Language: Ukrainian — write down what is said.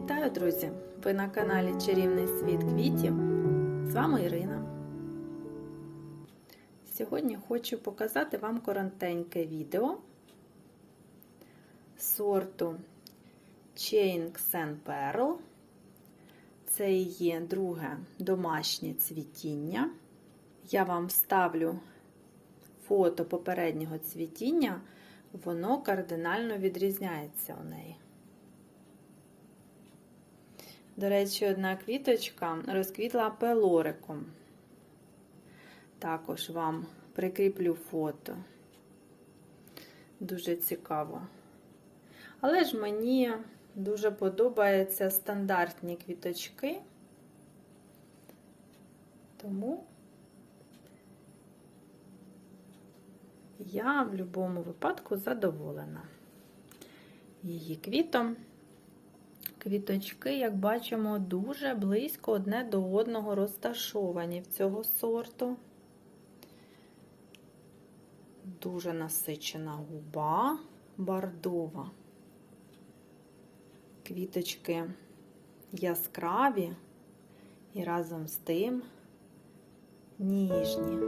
друзі! Ви на каналі Чарівний світ квітів. З вами Ірина. Сьогодні хочу показати вам коротеньке відео сорту Chain Xen Pearl. Це є друге домашнє цвітіння. Я вам вставлю фото попереднього цвітіння, воно кардинально відрізняється у неї. До речі, одна квіточка розквітла пелориком. Також вам прикріплю фото. Дуже цікаво. Але ж мені дуже подобаються стандартні квіточки. Тому я в будь-якому випадку задоволена її квітом. Квіточки, як бачимо, дуже близько одне до одного розташовані в цього сорту. Дуже насичена губа, бордова. Квіточки яскраві і разом з тим ніжні.